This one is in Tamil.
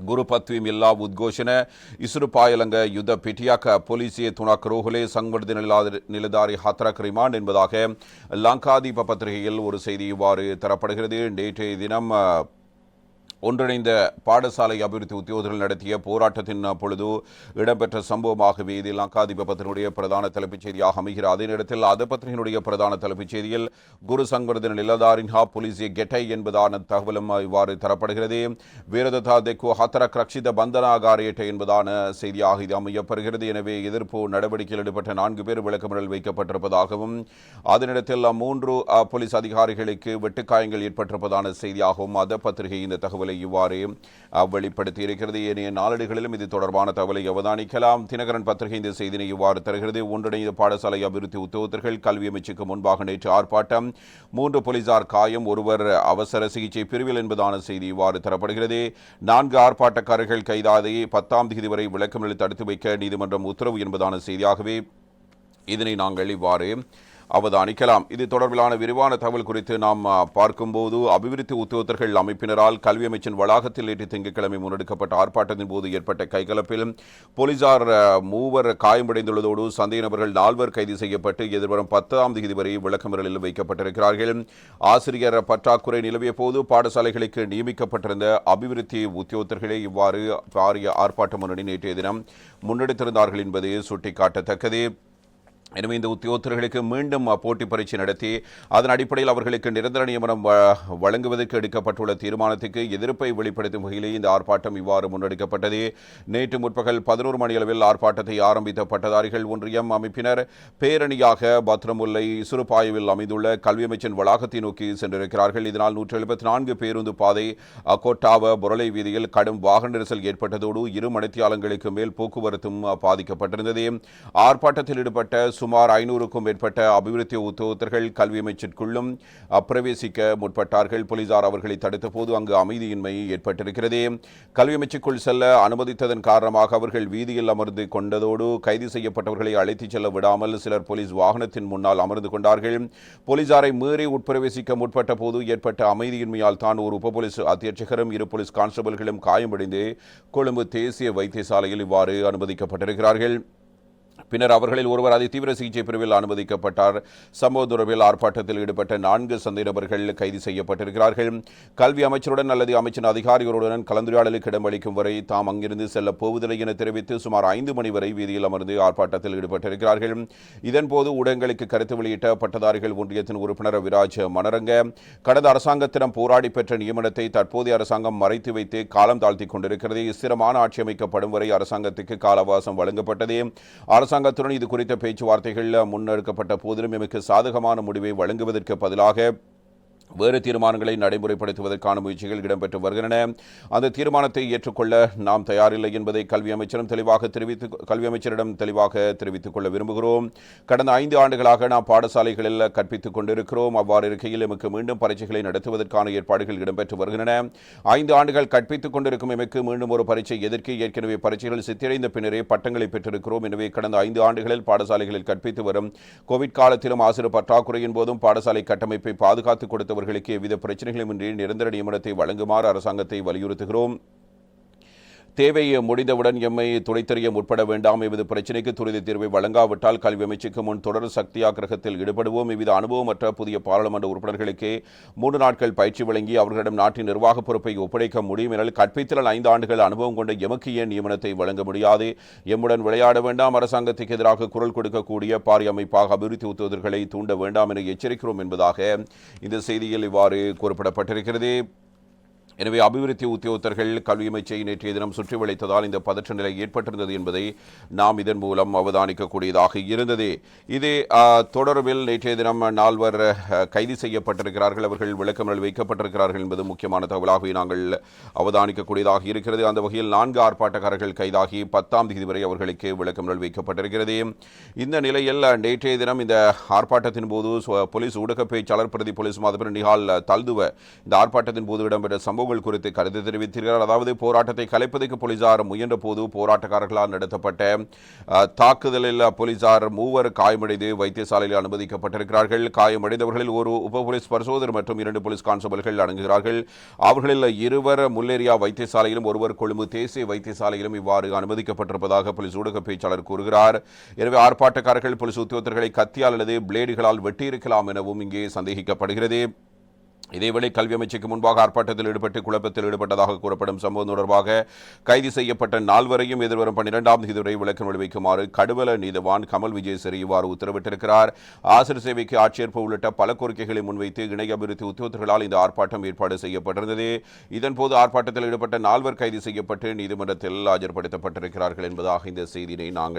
ಗುರುಪತ್ವಿ ಮಿಲ್ಲಾ ಉದ್ಘೋಷಣ ಇಸುರು ಪಾಯಲಂಗ ಯುದ್ಧ ಪಿಟಿಯಾಕ ಪೊಲೀಸಿಯ துணக் ரோஹலே சங்வர்தி நிலதாரி ஹத்ரக் ரிமாண்ட் என்பதாக லங்காதீப பத்திரிகையில் ஒரு செய்தி இவ்வாறு தரப்படுகிறது நேற்றைய தினம் அஹ், ஒன்றிணைந்த பாடசாலை அபிவிருத்தி உத்தியோகர்கள் நடத்திய போராட்டத்தின் பொழுது இடம்பெற்ற சம்பவமாகவே இது லங்காதிப பிரதான தலைப்புச் செய்தியாக அமைகிற அதே நேரத்தில் அத பத்திரிகையினுடைய பிரதான தலைப்புச் செய்தியில் குரு சங்கர்தன நிலதாரின்ஹா போலீசிய கெட்டை என்பதான தகவலும் இவ்வாறு தரப்படுகிறது. வீரததா தெக்கு ஹத்தரக் ரக்ஷித பந்தனாகாரியட்டை என்பதான செய்தியாக இது அமையப்படுகிறது எனவே எதிர்ப்பு நடவடிக்கையில் ஈடுபட்ட நான்கு பேர் விளக்கமறியல் வைக்கப்பட்டிருப்பதாகவும் அதனிடத்தில் மூன்று போலீஸ் அதிகாரிகளுக்கு வெட்டுக்காயங்கள் ஏற்பட்டிருப்பதான செய்தியாகவும் அத பத்திரிகை இந்த தகவலை இவ்வாறு அஹ், வெளிப்படுத்தி இருக்கிறது. ஏனைய நாளேடுகளிலும் இது தொடர்பான தகவலை அவதானிக்கலாம். தினகரன் பத்திரிகை இந்த செய்தினை இவ்வாறு தருகிறது. ஒன்றிணைந்த பாடசாலை அபிவிருத்தி உத்தியோகத்தர்கள் கல்வி அமைச்சுக்கு முன்பாக நேற்று ஆர்ப்பாட்டம். மூன்று போலீசார் காயம் ஒருவர் அவசர சிகிச்சை பிரிவில் என்பதான செய்தி இவ்வாறு தரப்படுகிறது. நான்கு ஆர்ப்பாட்டக்காரர்கள் கைதாகி பத்தாம் தேதி வரை விளக்கமளித்து தடுத்து வைக்க நீதிமன்றம் உத்தரவு என்பதான செய்தியாகவே இதனை நாங்கள் இவ்வாறு அவதானிக்கலாம். இது தொடர்பிலான விரிவான தகவல் குறித்து நாம் பார்க்கும்போது அபிவிருத்தி உத்தியோகத்தர்கள் அமைப்பினரால் கல்வி அமைச்சின் வளாகத்தில் நேற்று திங்கட்கிழமை முன்னெடுக்கப்பட்ட ஆர்ப்பாட்டத்தின் போது ஏற்பட்ட கைகலப்பிலும் போலீசார் மூவர் காயமடைந்துள்ளதோடு சந்தேக நபர்கள் நால்வர் கைது செய்யப்பட்டு எதிர்வரும் பத்தாம் தேதி வரை விளக்கமறியலில் வைக்கப்பட்டிருக்கிறார்கள். ஆசிரியர் பற்றாக்குறை நிலவிய போது பாடசாலைகளுக்கு நியமிக்கப்பட்டிருந்த அபிவிருத்தி உத்தியோகத்தர்களே இவ்வாறு பாரிய ஆர்ப்பாட்ட முன்னணி நேற்றைய தினம் முன்னெடுத்திருந்தார்கள் என்பது சுட்டிக்காட்டத்தக்கது. எனவே இந்த உத்தியோகத்தர்களுக்கு மீண்டும் போட்டி பரீட்சை நடத்தி அதன் அடிப்படையில் அவர்களுக்கு நிரந்தர நியமனம் வ- வழங்குவதற்கு எடுக்கப்பட்டுள்ள தீர்மானத்துக்கு எதிர்ப்பை வெளிப்படுத்தும் வகையிலே இந்த ஆர்ப்பாட்டம் இவ்வாறு முன்னெடுக்கப்பட்டது. நேற்று முற்பகல் பதினோரு மணி அளவில் ஆர்ப்பாட்டத்தை ஆரம்பித்த பட்டதாரிகள் ஒன்றியம் அமைப்பினர் பேரணியாக பத்ரமுல்லை இசுருப்பாயுவில் அமைந்துள்ள கல்வி அமைச்சின் வளாகத்தை நோக்கி சென்றிருக்கிறார்கள். இதனால் நூற்றி எழுபத்தி நான்கு பேருந்து பாதை அ, புரளை வீதியில் கடும் வாகன நெரிசல் ஏற்பட்டதோடு இரு மணித்தியாலங்களுக்கு மேல் போக்குவரத்தும் பாதிக்கப்பட்டிருந்தது. ஆர்ப்பாட்டத்தில் ஈடுபட்ட சுமார் ஐநூறுக்கும் மேற்பட்ட அபிவிருத்தி உத்தியோகத்தர்கள் கல்வி அமைச்சிற்குள்ளும் அப்பிரவேசிக்க முற்பட்டார்கள். போலீசார் அவர்களை தடுத்த போது அங்கு அமைதியின்மை ஏற்பட்டிருக்கிறது. கல்வி அமைச்சுக்குள் செல்ல அனுமதித்ததன் காரணமாக அவர்கள் வீதியில் அமர்ந்து கொண்டதோடு கைது செய்யப்பட்டவர்களை அழைத்துச் செல்ல விடாமல் சிலர் போலீஸ் வாகனத்தின் முன்னால் அமர்ந்து கொண்டார்கள். போலீசாரை மீறி உட்பிரவேசிக்க முற்பட்ட போது ஏற்பட்ட அமைதியின்மையால் தான் ஒரு உப போலீஸ் அத்தியட்சகரும் இரு போலீஸ் கான்ஸ்டபிள்களும் காயமடைந்து கொழும்பு தேசிய வைத்தியசாலையில் இவ்வாறு அனுமதிக்கப்பட்டிருக்கிறார்கள். பின்னர் அவர்களில் ஒருவர் அதி தீவிர சிகிச்சை பிரிவில் அனுமதிக்கப்பட்டார். சம்பவ தொடர்பில் ஆர்ப்பாட்டத்தில் ஈடுபட்ட நான்கு சந்தேக நபர்கள் கைது செய்யப்பட்டிருக்கிறார்கள். கல்வி அமைச்சருடன் அல்லது அமைச்சின் அதிகாரிகளுடன் கலந்துரையாடலுக்கு இடமளிக்கும் வரை தாம் அங்கிருந்து செல்ல போவதில்லை என தெரிவித்து சுமார் ஐந்து மணி வரை வீதியில் அமர்ந்து ஆர்ப்பாட்டத்தில் ஈடுபட்டிருக்கிறார்கள். இதன்போது ஊடகங்களுக்கு கருத்து வெளியிட்ட பட்டதாரிகள் ஒன்றியத்தின் உறுப்பினர் விராஜ் மனரங்க கடந்த அரசாங்கத்திடம் போராடி பெற்ற நியமனத்தை தற்போதைய அரசாங்கம் மறைத்து வைத்து காலம் தாழ்த்தி கொண்டிருக்கிறது. ஸ்திரமான ஆட்சி அமைக்கப்படும் வரை அரசாங்கத்துக்கு கால அவகாசம் வழங்கப்பட்டது அரசாங்கத்துடன் இது குறித்த பேச்சுவார்த்தைகள் முன்னெடுக்கப்பட்ட போதிலும் எமக்கு சாதகமான முடிவை வழங்குவதற்கு பதிலாக வேறு தீர்மானங்களை நடைமுறைப்படுத்துவதற்கான முயற்சிகள் இடம்பெற்று வருகின்றன. அந்த தீர்மானத்தை ஏற்றுக்கொள்ள நாம் தயாரில்லை என்பதை கல்வி அமைச்சரும் தெளிவாக தெரிவித்து கல்வி அமைச்சரிடம் தெளிவாக தெரிவித்துக் கொள்ள விரும்புகிறோம். கடந்த ஐந்து ஆண்டுகளாக நாம் பாடசாலைகளில் கற்பித்துக் கொண்டிருக்கிறோம். அவ்வாறு இருக்கையில் எமக்கு மீண்டும் பரீட்சைகளை நடத்துவதற்கான ஏற்பாடுகள் இடம்பெற்று வருகின்றன. ஐந்து ஆண்டுகள் கற்பித்துக் கொண்டிருக்கும் எமக்கு மீண்டும் ஒரு பரீட்சை எதற்கு? ஏற்கனவே பரீட்சைகள் சித்திரைந்த பின்னரே பட்டங்களை பெற்றிருக்கிறோம். எனவே கடந்த ஐந்து ஆண்டுகளில் பாடசாலைகளில் கற்பித்து வரும் கோவிட் காலத்திலும் ஆசிரியர் பற்றாக்குறையின் போதும் பாடசாலை கட்டமைப்பை பாதுகாத்துக் அவர்களுக்கு எவ்வித பிரச்சனைகளுமின்றி நிரந்தர நியமனத்தை வழங்குமாறு அரசாங்கத்தை வலியுறுத்துகிறோம். தேவை முடிந்தவுடன் எம்மை துடைத்தறிய முற்பட வேண்டாம். எமது பிரச்சினைக்கு துரித தீர்வை வழங்காவிட்டால் கல்வி அமைச்சுக்கு முன் தொடர் சக்தியாக்கிரகத்தில் ஈடுபடுவோம். இவ்வித அனுபவமற்ற புதிய பாராளுமன்ற உறுப்பினர்களுக்கே மூன்று நாட்கள் பயிற்சி வழங்கி அவர்களிடம் நாட்டின் நிர்வாக பொறுப்பை ஒப்படைக்க முடியும் எனல் கற்பித்தல் ஐந்து ஆண்டுகள் அனுபவம் கொண்ட எமக்கு ஏன் நியமனத்தை வழங்க முடியாது? எம்முடன் விளையாட வேண்டாம். அரசாங்கத்துக்கு எதிராக குரல் கொடுக்கக்கூடிய பாரிய அமைப்பாக அபிவிருத்தி உத்துவதர்களை தூண்ட வேண்டாம் என எச்சரிக்கிறோம் என்பதாக இந்த செய்தியில் இவ்வாறு குறிப்பிடப்பட்டிருக்கிறது. எனவே அபிவிருத்தி உத்தியோகத்தர்கள் கல்வி அமைச்சை நேற்றைய தினம் சுற்றி வளைத்ததால் இந்த பதற்ற நிலை ஏற்பட்டிருந்தது என்பதை நாம் இதன் மூலம் அவதானிக்கக்கூடியதாக இருந்தது. இது தொடர்பில் நேற்றைய தினம் நால்வர் கைது செய்யப்பட்டிருக்கிறார்கள். அவர்கள் விளக்கமறியல் வைக்கப்பட்டிருக்கிறார்கள் என்பது முக்கியமான தகவலாகவே நாங்கள் அவதானிக்கக்கூடியதாக இருக்கிறது. அந்த வகையில் நான்கு ஆர்ப்பாட்டக்காரர்கள் கைதாகி பத்தாம் தேதி வரை அவர்களுக்கு விளக்கமறியல் வைக்கப்பட்டிருக்கிறது. இந்த நிலையில் நேற்றைய தினம் இந்த ஆர்ப்பாட்டத்தின் போது போலீஸ் ஊடக பேச்சாளர் பிரதி போலீஸ் மாதிபர் நிஹால் தல்துவ இந்த ஆர்ப்பாட்டத்தின் போது இடம்பெற்ற சம்பவ சம்பவங்கள் குறித்து கருத்து தெரிவித்தீர்கள். அதாவது போராட்டத்தை கலைப்பதற்கு போலீசார் முயன்ற போது போராட்டக்காரர்களால் நடத்தப்பட்ட தாக்குதலில் போலீசார் மூவர் காயமடைந்து வைத்தியசாலையில் அனுமதிக்கப்பட்டிருக்கிறார்கள். காயமடைந்தவர்களில் ஒரு உப போலீஸ் பரிசோதகர் மற்றும் இரண்டு போலீஸ் கான்ஸ்டபிள்கள் அடங்குகிறார்கள். அவர்களில் இருவர் முல்லேரியா வைத்தியசாலையிலும் ஒருவர் கொழும்பு தேசிய வைத்தியசாலையிலும் இவ்வாறு அனுமதிக்கப்பட்டிருப்பதாக போலீஸ் ஊடக பேச்சாளர் கூறுகிறார். எனவே ஆர்ப்பாட்டக்காரர்கள் போலீஸ் உத்தியோகத்தர்களை கத்தியால் அல்லது பிளேடுகளால் வெட்டியிருக்கலாம் எனவும் இங்கே சந்தேகிக்கப்படுகிறது. இதேவேளை கல்வி அமைச்சுக்கு முன்பாக ஆர்ப்பாட்டத்தில் ஈடுபட்டு குழப்பத்தில் ஈடுபட்டதாக கூறப்படும் சம்பவம் தொடர்பாக கைது செய்யப்பட்ட நால்வரையும் எதிர்வரும் பன்னிரெண்டாம் தேதி வரை விளக்கம் விளைவிக்குமாறு கடுவல நீதவான் கமல் விஜய் இவ்வாறு உத்தரவிட்டிருக்கிறார். ஆசிரியர் சேவைக்கு ஆட்சேர்ப்பு உள்ளிட்ட பல கோரிக்கைகளை முன்வைத்து இணை அபிவிருத்தி உத்தியோகத்தர்களால் இந்த ஆர்ப்பாட்டம் ஏற்பாடு செய்யப்பட்டிருந்தது. இதன்போது ஆர்ப்பாட்டத்தில் ஈடுபட்ட நால்வர் கைது செய்யப்பட்டு நீதிமன்றத்தில் ஆஜர்படுத்தப்பட்டிருக்கிறார்கள் என்பதாக இந்த செய்தியினை நாங்கள்